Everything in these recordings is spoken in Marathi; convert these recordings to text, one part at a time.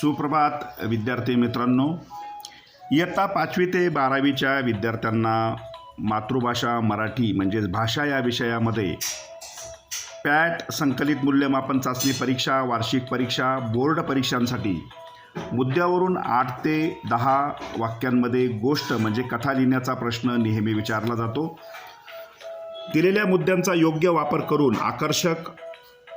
सुप्रभात विद्यार्थी मित्रांनो. इयत्ता पाचवी ते बारावीच्या विद्यार्थ्यांना मातृभाषा मराठी म्हणजेच भाषा या विषयामध्ये पॅट संकलित मूल्यमापन चाचणी परीक्षा वार्षिक परीक्षा बोर्ड परीक्षांसाठी मुद्द्यावरून आठ ते दहा वाक्यांमध्ये गोष्ट म्हणजे कथा लिहिण्याचा प्रश्न नेहमी विचारला जातो. दिलेल्या मुद्द्यांचा योग्य वापर करून आकर्षक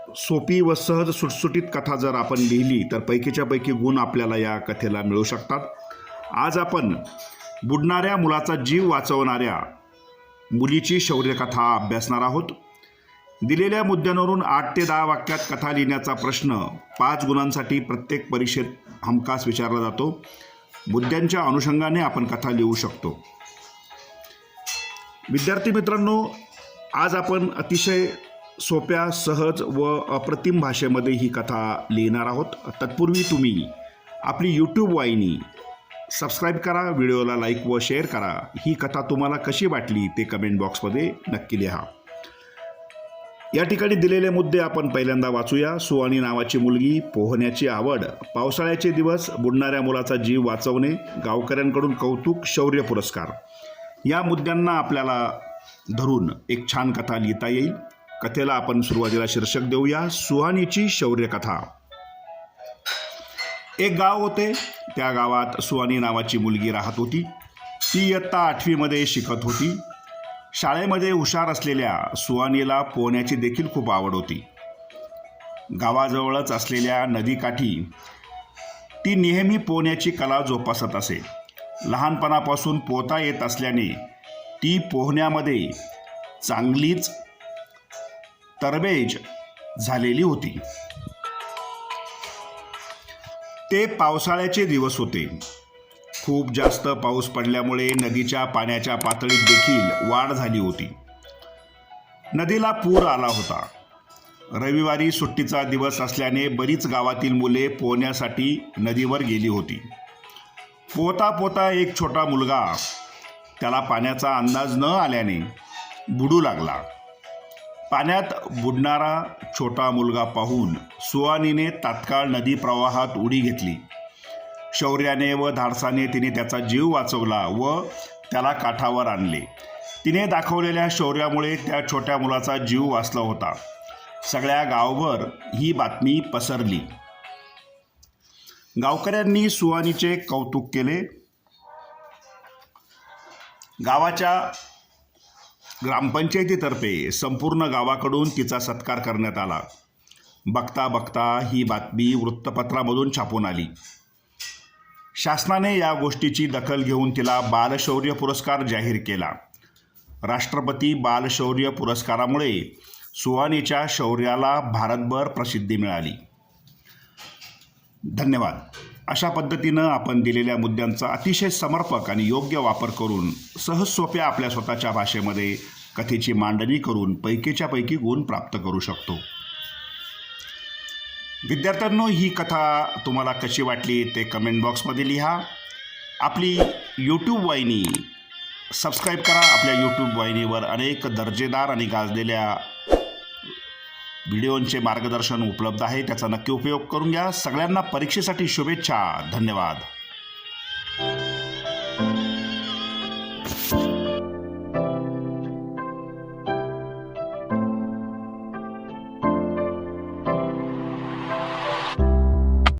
सोपी व सहज सुटसुटीत कथा जर आपण लिहिली तर पैकीच्या पैकी गुण आपल्याला या कथेला मिळू शकतात. आज आपण बुडणाऱ्या मुलाचा जीव वाचवणाऱ्या मुलीची शौर्यकथा अभ्यासणार आहोत. दिलेल्या मुद्द्यांवरून आठ ते दहा वाक्यात कथा लिहिण्याचा प्रश्न पाच गुणांसाठी प्रत्येक परीक्षेत हमखास विचारला जातो. मुद्द्यांच्या अनुषंगाने आपण कथा लिहू शकतो. विद्यार्थी मित्रांनो आज आपण अतिशय सोप्या सहज व अप्रतिम भाषेमध्ये ही कथा लिहिणार आहोत. तत्पूर्वी तुम्ही आपली यूट्यूब वाहिनी सबस्क्राईब करा व्हिडिओला लाईक व शेअर करा. ही कथा तुम्हाला कशी वाटली ते कमेंट बॉक्समध्ये नक्की लिहा. या ठिकाणी दिलेले मुद्दे आपण पहिल्यांदा वाचूया. सुवानी नावाची मुलगी पोहण्याची आवड पावसाळ्याचे दिवस बुडणाऱ्या मुलाचा जीव वाचवणे गावकऱ्यांकडून कौतुक शौर्य पुरस्कार. या मुद्द्यांना आपल्याला धरून एक छान कथा लिहिता येईल. कथेला आपण सुरुवातीला शीर्षक देऊया. सुहानीची शौर्य कथा एक गाव होते. त्या गावात सुहानी नावाची मुलगी राहत होती. ती इयत्ता आठवीमध्ये शिकत होती. शाळेमध्ये हुशार असलेल्या सुहानीला पोहण्याची देखील खूप आवड होती. गावाजवळच असलेल्या नदीकाठी ती नेहमी पोहण्याची कला जोपासत असे. लहानपणापासून पोहता येत असल्याने ती पोहण्यामध्ये चांगलीच तरबेज झालेली होती. ते पावसाळ्याचे दिवस होते. खूप जास्त पाऊस पडल्यामुळे नदीच्या पाण्याच्या पातळीत देखील वाढ झाली होती. नदीला पूर आला होता. रविवारी सुट्टीचा दिवस असल्याने बरीच गावातील मुले पोहण्यासाठी नदीवर गेली होती. पोहता पोहता एक छोटा मुलगा त्याला पाण्याचा अंदाज न आल्याने बुडू लागला. पाण्यात बुडणारा छोटा मुलगा पाहून सुहानीने तात्काळ नदी प्रवाहात उडी घेतली. शौर्याने व धाडसाने तिने त्याचा जीव वाचवला व त्याला काठावर आणले. तिने दाखवलेल्या शौर्यामुळे त्या छोट्या मुलाचा जीव वाचला होता. सगळ्या गावभर ही बातमी पसरली. गावकऱ्यांनी सुहानीचे कौतुक केले. गावाच्या ग्रामपंचायतीतर्फे संपूर्ण गावाकडून तिचा सत्कार करण्यात आला. बघता बघता ही बातमी वृत्तपत्रामधून छापून आली. शासनाने या गोष्टीची दखल घेऊन तिला बालशौर्य पुरस्कार जाहीर केला. राष्ट्रपती बालशौर्य पुरस्कारामुळे सुहानीच्या शौर्याला भारतभर प्रसिद्धी मिळाली. धन्यवाद. अशा पद्धतीनं आपण दिलेल्या मुद्द्यांचा अतिशय समर्पक आणि योग्य वापर करून सहज सोप्या आपल्या स्वतःच्या भाषेमध्ये कथेची मांडणी करून पैकीच्या पैकी गुण प्राप्त करू शकतो. विद्यार्थ्यांनो ही कथा तुम्हाला कशी वाटली ते कमेंट बॉक्समध्ये लिहा. आपली यूट्यूब वाहिनी सबस्क्राईब करा. आपल्या यूट्यूब वाहिनीवर अनेक दर्जेदार आणि गाजलेल्या व्हिडिओंचे मार्गदर्शन उपलब्ध आहे त्याचा नक्की उपयोग करून घ्या. सगळ्यांना परीक्षेसाठी शुभेच्छा. धन्यवाद.